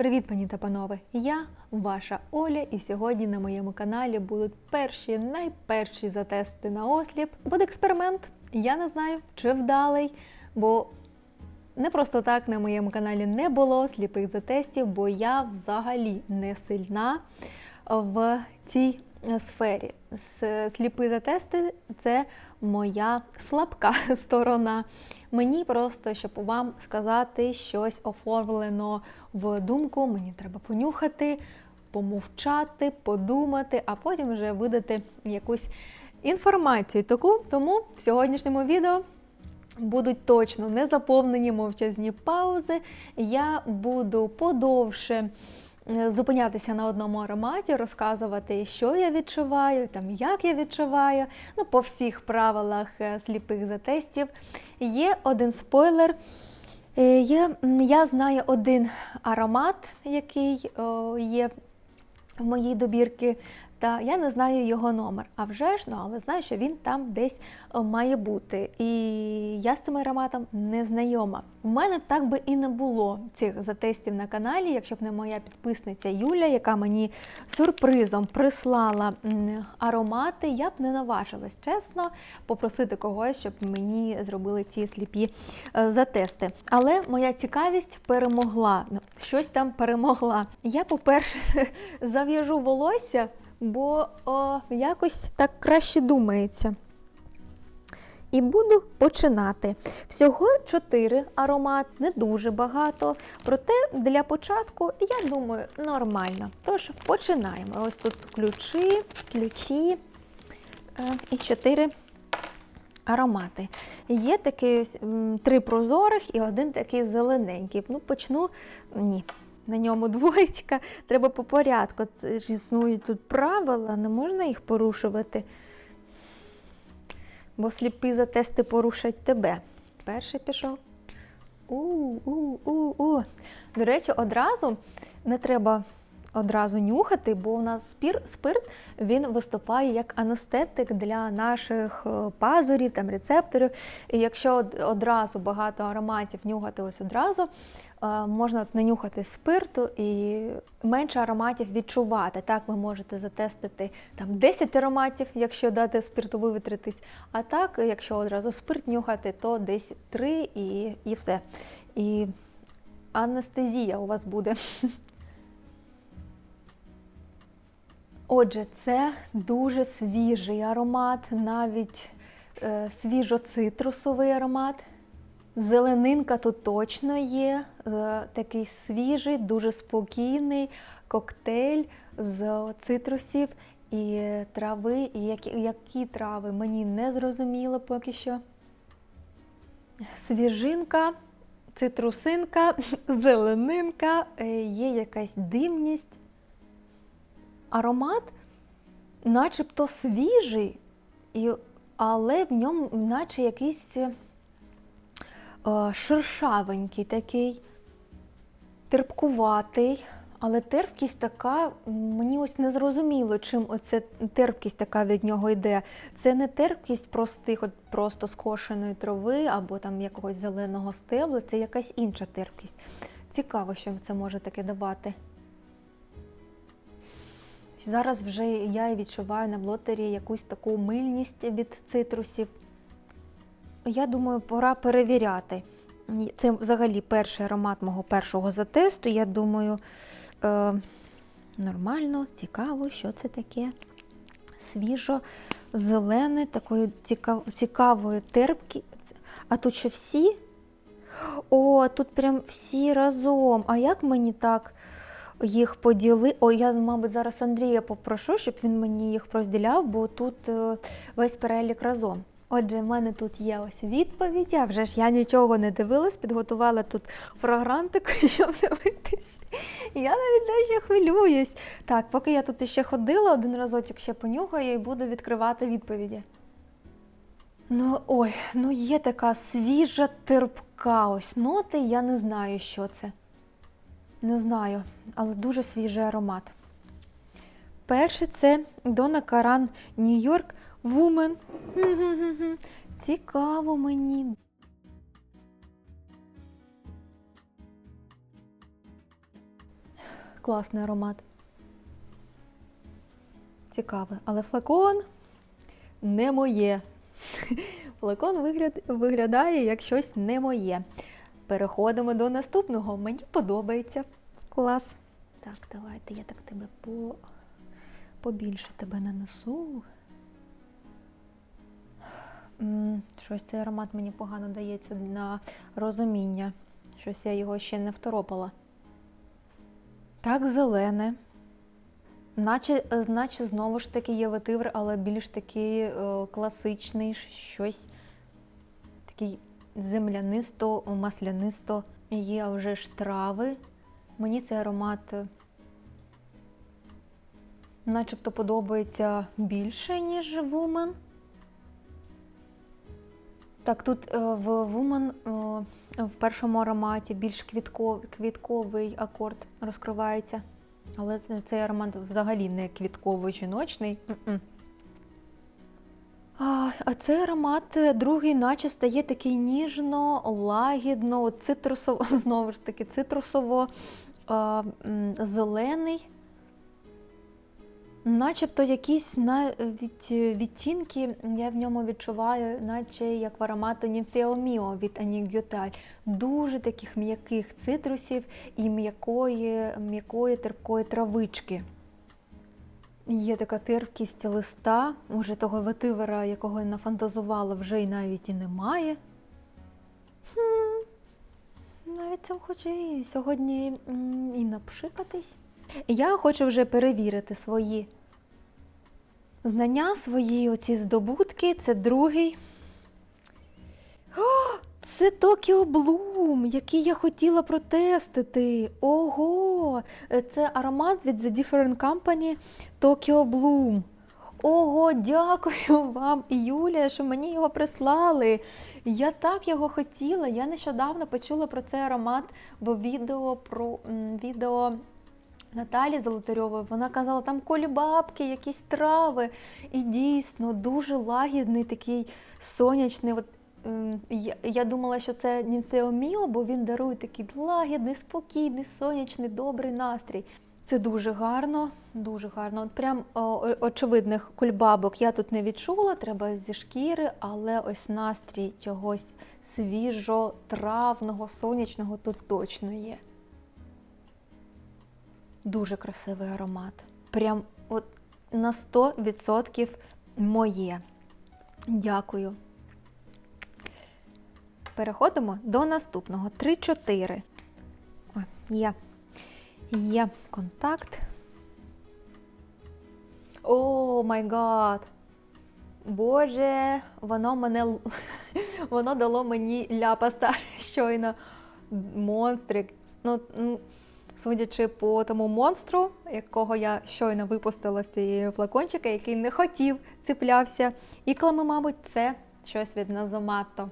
Привіт, пані та панове! Я ваша Оля, і сьогодні на моєму каналі будуть перші найперші затести на осліп. Буде експеримент. Я не знаю, чи вдалий, бо не просто так на моєму каналі не було сліпих затестів, бо я взагалі не сильна в цій сфері. С- Сліпі затести це моя слабка сторона. Мені просто, щоб вам сказати щось оформлено в думку, мені треба понюхати, помовчати, подумати, а потім вже видати якусь інформацію. Таку, тому в сьогоднішньому відео будуть точно не заповнені мовчазні паузи. Я буду подовше е, зупинятися на одному ароматі, розказувати, що я відчуваю, там як я відчуваю. Ну, по всіх правилах е, сліпих затестів. Є один спойлер. Е, Є, я знаю один аромат, який є в моїй добірці, та я не знаю його номер. А вже ж, ну, але знаю, що він там десь е, має бути. І я з цим ароматом не знайома. У мене так би і не було цих затестів на каналі, якщо б не моя підписниця Юля, яка мені сюрпризом прислала аромати, я б не наважилась, чесно, попросити когось, щоб мені зробили ці сліпі е, затести. Але моя цікавість перемогла. Ну, Щось там перемогла. Я, по-перше, зав'яжу волосся, бо о, якось так краще думається. І буду починати. Всього 4 аромат, не дуже багато. Проте для початку, я думаю, нормально. Тож починаємо. Ось тут ключі, ключі е, і 4 аромати. Є такі ось, три прозорих і один такий зелененький. Ну, почну. Ні. На ньому двоєчка, треба по порядку. Це ж існують тут правила, не можна їх порушувати. Бо сліпі затести порушать тебе. Перший пішов. У-у-у-у. До речі, одразу не треба одразу нюхати, бо у нас спір, спирт він виступає як анестетик для наших е, пазурів, там, рецепторів. І якщо одразу багато ароматів нюхати ось одразу, е, можна от нанюхати спирту і менше ароматів відчувати. Так ви можете затестити там 10 ароматів, якщо дати спирту вивітритись. А так, якщо одразу спирт нюхати, то десь 3 і, і все. І анестезія у вас буде. Отже, це дуже свіжий аромат, навіть е, свіжо-цитрусовий аромат. Зеленинка тут точно є, е, такий свіжий, дуже спокійний коктейль з цитрусів і трави. І які, які трави мені не зрозуміло поки що. Свіжинка, цитрусинка, зеленинка, е, є якась димність аромат начебто свіжий, і, але в ньому наче якийсь е, шершавенький такий, терпкуватий. Але терпкість така, мені ось не зрозуміло, чим оце терпкість така від нього йде. Це не терпкість простих, от просто скошеної трави або там якогось зеленого стебла, це якась інша терпкість. Цікаво, що це може таке давати. Зараз вже я відчуваю на блотері якусь таку мильність від цитрусів. Я думаю, пора перевіряти. Це взагалі перший аромат мого першого затесту. Я думаю, е, нормально, цікаво, що це таке. Свіжо, зелене, такої цікав, цікавої терпки. А тут що всі? О, тут прям всі разом. А як мені так? Їх поділи. О, я, мабуть, зараз Андрія попрошу, щоб він мені їх розділяв, бо тут е, весь перелік разом. Отже, в мене тут є ось відповідь. А вже ж я нічого не дивилась, підготувала тут фрагрантик, щоб дивитись. Я навіть дещо хвилююсь. Так, поки я тут іще ходила, один разочок ще понюхаю і буду відкривати відповіді. Ну, ой, ну є така свіжа терпка. Ось ноти, я не знаю, що це. Не знаю, але дуже свіжий аромат. Перше це Дона Каран Нью-Йорк Woman. Цікаво мені. класний аромат. Цікавий. Але флакон не моє. Флакон вигляд, виглядає як щось не моє. Переходимо до наступного. Мені подобається. Клас. Так, давайте я так тебе по... побільше тебе нанесу. Щось цей аромат мені погано дається на розуміння. Щось я його ще не второпала. Так, зелене. Наче, е, наче знову ж таки є ветивр, але більш такий е, класичний, щось такий землянисто, маслянисто. Є вже ж трави. Мені цей аромат е, начебто подобається більше, ніж Woman. Так, тут е, в Woman е, в першому ароматі більш квітковий, квітковий акорд розкривається. Але цей аромат взагалі не квітковий жіночний. А, цей аромат е, другий, наче стає такий ніжно, лагідно, цитрусово, знову ж таки, цитрусово зелений, Начебто якісь на, від, відтінки я в ньому відчуваю, наче як в аромату Німфеоміо від Гюталь. Дуже таких м'яких цитрусів і м'якої терпкої травички. Є така терпкість листа, уже того ветивера, якого я нафантазувала, вже й навіть і немає. Хм, навіть цим хочу і сьогодні і напшикатись. Я хочу вже перевірити свої знання, свої оці здобутки. Це другий. О, це Tokyo Bloom, який я хотіла протестити. Ого! Це аромат від The Different Company Tokyo Bloom. Ого, дякую вам, Юлія, що мені його прислали. Я так його хотіла. Я нещодавно почула про цей аромат в відео про відео Наталі Золотарьової. Вона казала, там колібабки, якісь трави. І дійсно дуже лагідний, такий сонячний. От, я, я думала, що це Німфеоміо, бо він дарує такий лагідний, спокійний, сонячний, добрий настрій. Це дуже гарно, дуже гарно. От прям о- очевидних кульбабок я тут не відчула, треба зі шкіри, але ось настрій чогось свіжо, травного, сонячного тут точно є. Дуже красивий аромат. Прям от на 100% моє. Дякую. Переходимо до наступного. 3-4. Ой, є. Є контакт. О, май гад! Боже, воно мене воно дало мені ляпаса щойно. Монстрик. Ну, судячи по тому монстру, якого я щойно випустила з цієї флакончика, який не хотів, цеплявся. Іклами, мабуть, це щось від Назомато.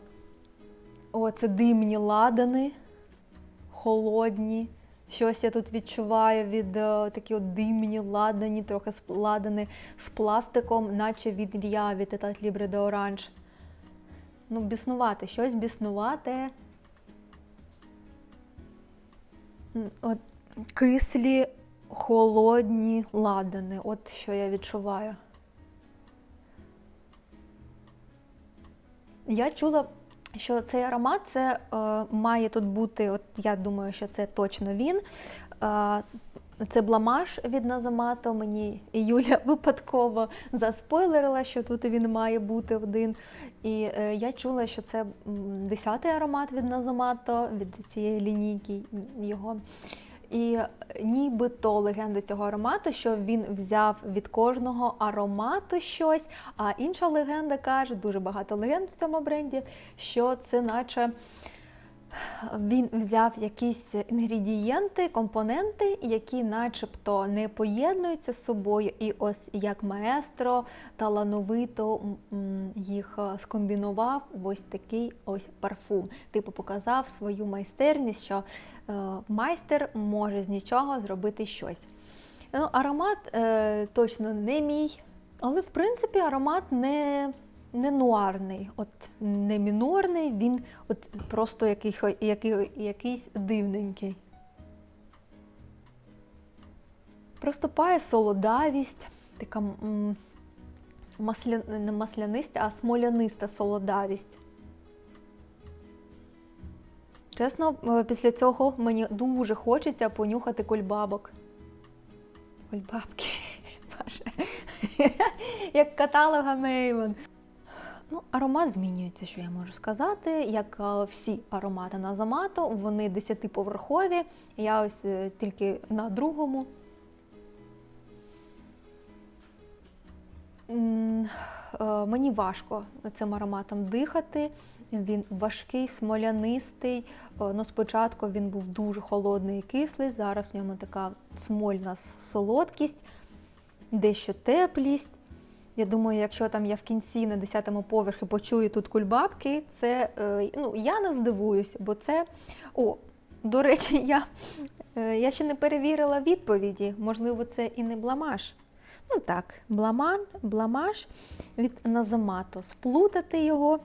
О, це димні ладани, холодні. Щось я тут відчуваю від е, такі от димні ладані, трохи ладани з пластиком, наче від Ілья, від Етат Лібре де Оранж. Ну, біснувати, щось біснувате. М, От кислі, холодні ладани. От що я відчуваю. Я чула, що цей аромат це е, має тут бути, от я думаю, що це точно він. Е, це бламаш від Назамато. Мені Юля випадково заспойлерила, що тут він має бути один. І е, я чула, що це десятий аромат від Назамато, від цієї лінійки його. І нібито легенда цього аромату, що він взяв від кожного аромату щось. А інша легенда каже, дуже багато легенд в цьому бренді, що це наче він взяв якісь інгредієнти, компоненти, які начебто не поєднуються з собою, і ось як маестро талановито їх е, скомбінував в ось такий ось парфум. Типу показав свою майстерність, що е, майстер може з нічого зробити щось. Ну, аромат е, точно не мій, але в принципі аромат не, не нуарний, от не мінорний, він от просто який, який, якийсь дивненький. Проступає солодавість, така масля... не масляниста, а смоляниста солодавість. Чесно, е, після цього мені дуже хочеться понюхати кульбабок. Кульбабки. Боже. Як каталога Мейвен. Ну, аромат змінюється, що я можу сказати. Як е, всі аромати на замато, вони 10-поверхові. Я ось е, тільки на другому. Е, Мені важко цим ароматом дихати. Він важкий, смолянистий. Ну, спочатку він був дуже холодний і кислий. Зараз в ньому така смольна солодкість, дещо теплість. Я думаю, якщо там я в кінці на 10-му поверхі почую тут кульбабки, це е, ну, я не здивуюсь, бо це. О, до речі, я, е, я ще не перевірила відповіді. Можливо, це і не бламаш. Ну так, бламан, бламаш від Назамато. Сплутати його,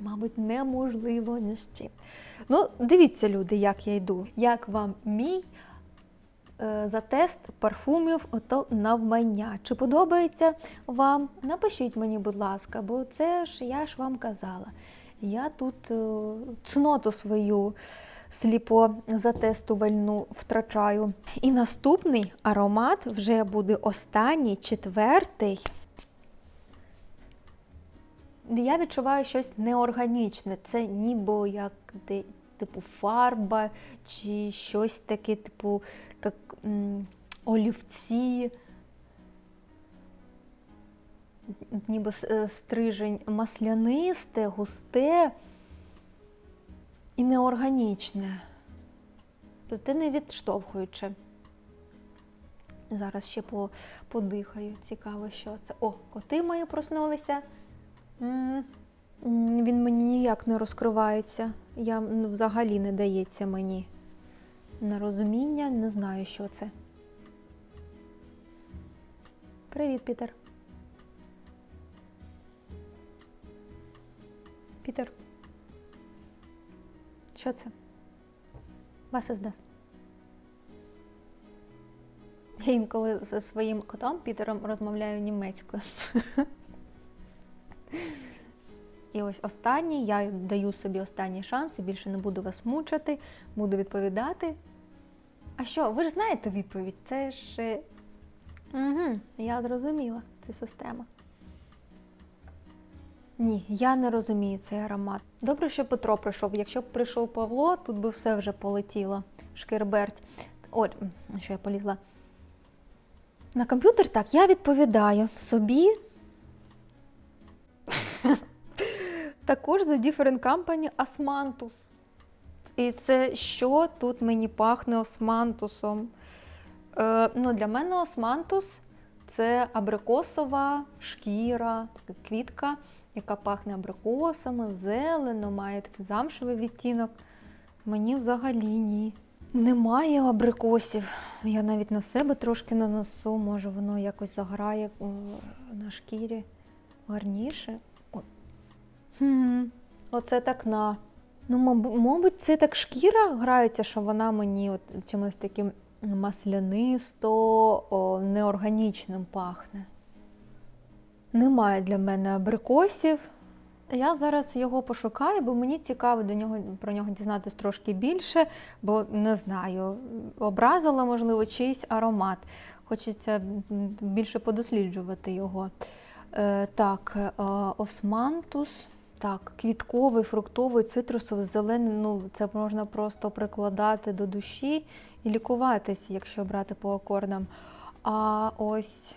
мабуть, неможливо ні з чим. Ну, дивіться, люди, як я йду. Як вам мій за тест парфумів ото навмання? Чи подобається вам? Напишіть мені, будь ласка, бо це ж я ж вам казала. Я тут е, цноту свою сліпо затестувальну втрачаю. І наступний аромат вже буде останній, четвертий. Я відчуваю щось неорганічне. Це ніби як типу фарба чи щось таке, типу як, олівці. Ніби е, стрижень маслянисте, густе і неорганічне. Тобто не відштовхуючи. Зараз ще по, подихаю. Цікаво, що це. О, коти мої проснулися. Він мені ніяк не розкривається. Я ну, взагалі не дається мені на розуміння, не знаю, що це. Привіт, Пітер. Пітер. Що це? Вас іздасть. Я інколи зі своїм котом Пітером розмовляю німецькою. І ось останній, я даю собі останній шанс і більше не буду вас мучити, буду відповідати. А що, ви ж знаєте відповідь? Це ж. Угу, я зрозуміла цю систему. Ні, я не розумію цей аромат. Добре, що Петро прийшов. Якщо б прийшов Павло, тут би все вже полетіло. Шкерберть. От, що я полізла. На комп'ютер так, я відповідаю собі. Також за Different Company Османтус. І це що тут мені пахне османтусом? Е, ну, для мене османтус це абрикосова шкіра, така квітка, яка пахне абрикосами, зелено, має такий замшевий відтінок. Мені взагалі ні. Немає абрикосів. Я навіть на себе трошки нанесу, може воно якось заграє на шкірі гарніше. Хм, оце так на. Ну, мабу- мабуть, це так шкіра грається, що вона мені от чимось таким маслянисто, о, неорганічним пахне. Немає для мене абрикосів. Я зараз його пошукаю, бо мені цікаво до нього про нього дізнатись трошки більше, бо не знаю, образила, можливо, чийсь аромат. Хочеться більше подосліджувати його. Е, так, е, османтус. Так, квітковий, фруктовий, цитрусовий, зелений. Ну, це можна просто прикладати до душі і лікуватись, якщо брати по акордам. А ось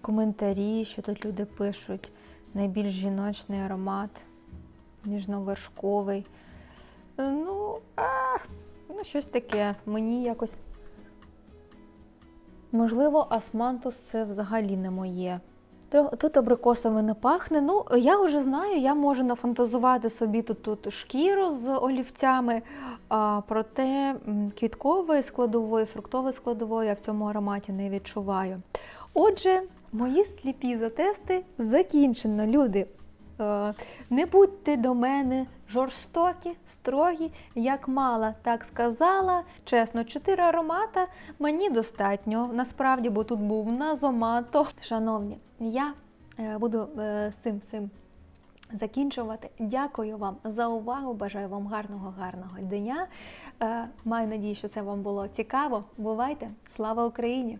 коментарі, що тут люди пишуть. Найбільш жіночний аромат, ніжновершковий. Е, Ну, а, ну, щось таке. Мені якось. Можливо, османтус це взагалі не моє. Тут абрикосами не пахне. Ну, я вже знаю, я можу нафантазувати собі тут, тут шкіру з олівцями, а, проте квіткової складової, фруктової складової я в цьому ароматі не відчуваю. Отже, мої сліпі затести закінчено, люди. Е, Не будьте до мене жорстокі, строгі, як мала, так сказала. Чесно, чотири аромата мені достатньо. Насправді, бо тут був назомато. Шановні, я е, буду е, з цим всім закінчувати. Дякую вам за увагу. Бажаю вам гарного, гарного дня. Маю надію, що це вам було цікаво. Бувайте! Слава Україні!